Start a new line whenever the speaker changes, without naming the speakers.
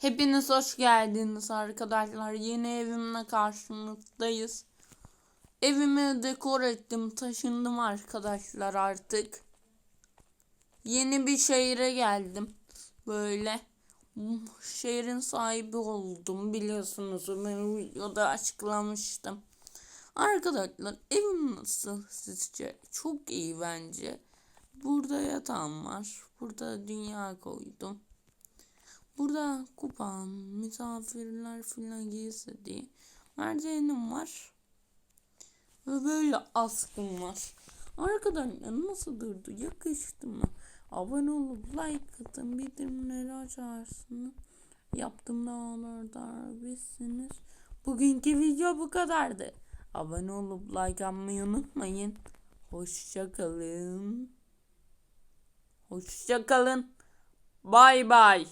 Hepiniz hoş geldiniz arkadaşlar. Yeni evimle karşınızdayız. Evimi dekor ettim, taşındım arkadaşlar artık. Yeni bir şehire geldim. Böyle şehrin sahibi oldum biliyorsunuz. Ben videoda açıklamıştım. Arkadaşlar evim nasıl sizce? Çok iyi bence. Burada yatağım var. Burada dünya koydum. Burada kupam, misafirler filan giysi merceğim var. Ve böyle askım var. Arkadaşlar nasıl durdu? Yakıştı mı? Abone olup like atın, bildirimleri açarsınız. Yaptığım dağlarda bizsiniz. Bugünkü video bu kadardı. Abone olup like atmayı unutmayın. Hoşçakalın. Hoşçakalın. Bay bay.